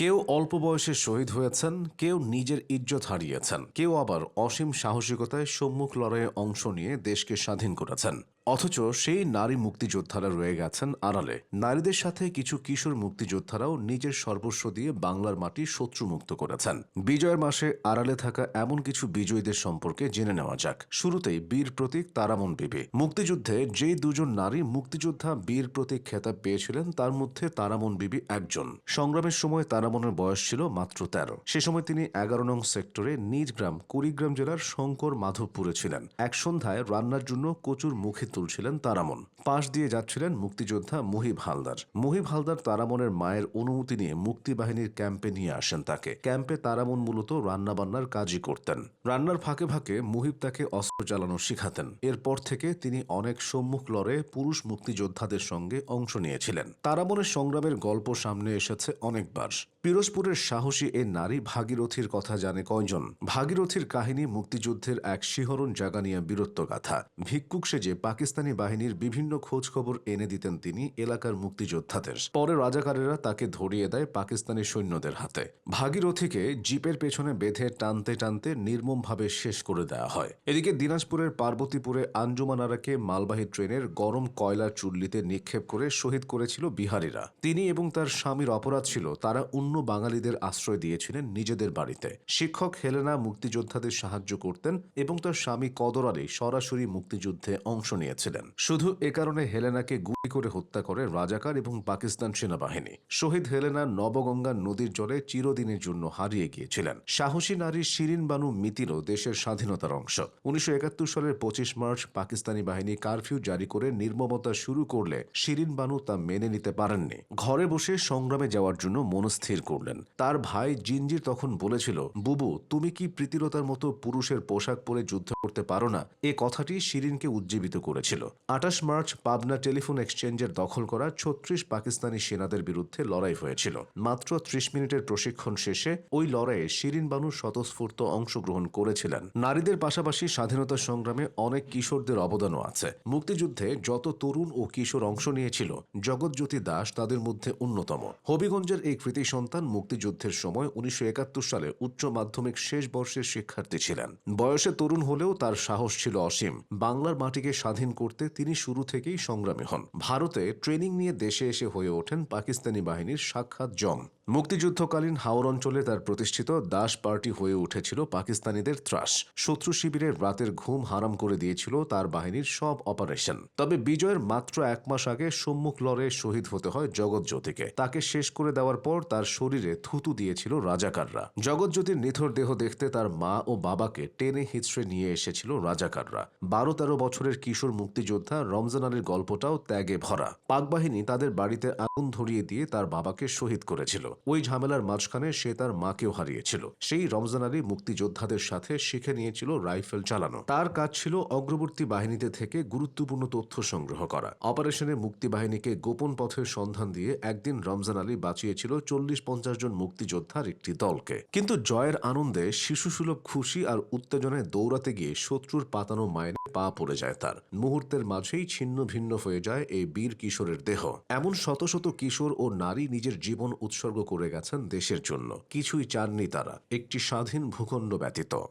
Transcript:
কেউ অল্প বয়সে শহীদ হয়েছেন, কেউ নিজের ইজ্জত হারিয়েছেন, কেউ আবার অসীম সাহসিকতায় সম্মুখ লড়াইয়ে অংশ নিয়ে দেশকে স্বাধীন করেছেন। অথচ সেই নারী মুক্তিযোদ্ধারা রয়ে গেছেন আড়ালে। নারীদের সাথে কিছু কিশোর মুক্তিযোদ্ধারাও নিজের সর্বস্ব দিয়ে বাংলার মাটি শত্রুমুক্ত করেছেন। বিজয়ের মাসে আড়ালে থাকা এমন কিছু বিজয়ীদের সম্পর্কে জেনে নেওয়া যাক। শুরুতেই বীর প্রতীক তারামন বিবি। মুক্তিযুদ্ধে যেই দুজন নারী মুক্তিযোদ্ধা বীর প্রতীক খেতাব পেয়েছিলেন, তার মধ্যে তারামন বিবি একজন। সংগ্রামের সময় তারামনের বয়স ছিল মাত্র তেরো। সে সময় তিনি এগারো নং সেক্টরে নিজ গ্রাম কুড়িগ্রাম জেলার শঙ্কর মাধবপুরে ছিলেন। এক সন্ধ্যায় রান্নার জন্য কচুর মুখে তুলছিলেন তারামন। পাশ দিয়ে যাচ্ছিলেন মুক্তিযোদ্ধা মুহিব হালদার। মুহিব হালদার তারামনের মায়ের অনুমতি নিয়ে মুক্তিবাহিনীর ক্যাম্পে নিয়ে আসেন তাকে। ক্যাম্পে তারামন মূলত রান্নাবান্নার কাজই করতেন। রান্নার ফাঁকে ফাঁকে মুহিব তাকে অস্ত্র চালানো শিখাতেন। এরপর থেকে তিনি অনেক সম্মুখ লড়ে পুরুষ মুক্তিযোদ্ধাদের সঙ্গে অংশ নিয়েছিলেন। তারামনের সংগ্রামের গল্প সামনে এসেছে অনেকবার। পিরোজপুরের সাহসী এ নারী ভাগীরথীর কথা জানে কয়জন? ভাগীরথীর কাহিনী মুক্তিযুদ্ধের এক শিহরণ জাগানিয়া বীরত্ব গাথা। ভিক্ষুক সেজে পাকিস্তানি বাহিনীর বিভিন্ন খোঁজ খবর এনে দিতেন তিনি এলাকার মুক্তিযোদ্ধাদের। পরে রাজাকারেরা তাকে ধরিয়ে দেয় পাকিস্তানি সৈন্যদের হাতে। ভাগীরথীকে জিপের পেছনে বেঁধে টানতে টানতে নির্মমভাবে শেষ করে দেওয়া হয়। এদিকে দিনাজপুরের পার্বতীপুরে আঞ্জুমান আরাকে মালবাহী ট্রেনের গরম কয়লার চুল্লিতে নিক্ষেপ করে শহীদ করেছিল বিহারীরা। তিনি এবং তার স্বামীর অপরাধ ছিল তারা অন্য বাঙালিদের আশ্রয় দিয়েছিলেন নিজেদের বাড়িতে। শিক্ষক হেলেনা মুক্তিযোদ্ধাদের সাহায্য করতেন এবং তার স্বামী কদর আলী সরাসরি মুক্তিযুদ্ধে অংশ নিয়েছিলেন। শুধু এ কারণে হেলেনাকে গুলি করে হত্যা করে রাজাকার এবং পাকিস্তান সেনাবাহিনী। শহীদ হেলেনা নবগঙ্গা নদীর জলে চিরদিনের জন্য হারিয়ে গিয়েছিলেন। সাহসী নারী শিরিন বানু মিতিরও দেশের স্বাধীনতার অংশ। উনিশশো একাত্তর সালের পঁচিশ মার্চ পাকিস্তানি বাহিনী কারফিউ জারি করে নির্মমতা শুরু করলে শিরিন বানু তা মেনে নিতে পারেননি। ঘরে বসে সংগ্রামে যাওয়ার জন্য মনস্থির করলেন। তার ভাই জিনজির তখন বলেছিল, বুবু, তুমি কি প্রীতিলতার মতো পুরুষের পোশাক পরে যুদ্ধ করতে পারো না? এ কথাটি শিরিনকে উজ্জীবিত করেছিল। আঠাশ মার্চ পাবনা টেলিফোন এক্সচেঞ্জের দখল করা ছত্রিশ পাকিস্তানি সেনাদের বিরুদ্ধে লড়াই হয়েছিল। মাত্র ত্রিশ মিনিটের প্রশিক্ষণ শেষে ওই লড়াইয়ে শিরিন বানু স্বতঃস্ফূর্ত অংশগ্রহণ করেছিলেন। নারীদের পাশাপাশি স্বাধীনতা সংগ্রামে অনেক কিশোরদের অবদানও আছে। মুক্তিযুদ্ধে যত তরুণ ও কিশোর অংশ নিয়েছিল, জগৎজ্যোতি দাস তাদের মধ্যে অন্যতম। হবিগঞ্জের এই কৃতি মুক্তিযুদ্ধের সময় উনিশশো একাত্তর সালে উচ্চ মাধ্যমিক শেষ বর্ষের শিক্ষার্থী ছিলেন। বয়সে তরুণ হলেও তার সাহস ছিল অসীম। বাংলার মাটিকে স্বাধীন করতে তিনি শুরু থেকেই সংগ্রামী হন। ভারতে ট্রেনিং নিয়ে দেশে এসে হয়ে ওঠেন পাকিস্তানি বাহিনীর সাক্ষাৎ জং। মুক্তিযুদ্ধকালীন হাওর অঞ্চলে তার প্রতিষ্ঠিত দাস পার্টি হয়ে উঠেছিল পাকিস্তানিদের ত্রাস। শত্রু শিবিরের রাতের ঘুম হারাম করে দিয়েছিল তার বাহিনীর সব অপারেশন। তবে বিজয়ের মাত্র এক মাস আগে সম্মুখ লড়ে শহীদ হতে হয় জগৎজ্যোতিকে। তাকে শেষ করে দেওয়ার পর তার শরীরে থুতু দিয়েছিল রাজাকাররা। জগৎজ্যোতির নিথর দেহ দেখতে তার মা ও বাবাকে টেনে হিচড়ে নিয়ে এসেছিল রাজাকাররা। বারো তেরো বছরের কিশোর মুক্তিযোদ্ধা রমজান আলীর গল্পটাও ত্যাগে ভরা। পাক বাহিনী তাদের বাড়িতে আগুন ধরিয়ে দিয়ে তার বাবাকে শহীদ করেছিল। ওই ঝামেলার মাঝখানে সে তার মাকেও হারিয়েছিল। সেই রমজান আলী মুক্তিযোদ্ধাদের সাথে শিখে নিয়েছিল রাইফেল চালানো। তার কাজ ছিল অগ্রবর্তী বাহিনীতে থেকে গুরুত্বপূর্ণ তথ্য সংগ্রহ করা। অপারেশনে মুক্তি বাহিনীকে গোপন পথের সন্ধান দিয়ে একদিন রমজান আলী বাঁচিয়েছিল চল্লিশ পঞ্চাশ জন মুক্তিযোদ্ধার একটি দলকে। কিন্তু জয়ের আনন্দে শিশুসুলভ খুশি আর উত্তেজনায় দৌড়াতে গিয়ে শত্রুর পাতানো মায়ের পা পড়ে যায় তার। মুহূর্তের মাঝেই ছিন্ন ভিন্ন হয়ে যায় এই বীর কিশোরের দেহ। এমন শত শত কিশোর ও নারী নিজের জীবন উৎসর্গ করে গেছেন দেশের জন্য। কিছুই চাননি তারা। একটি স্বাধীন ভূখণ্ড ব্যতীত।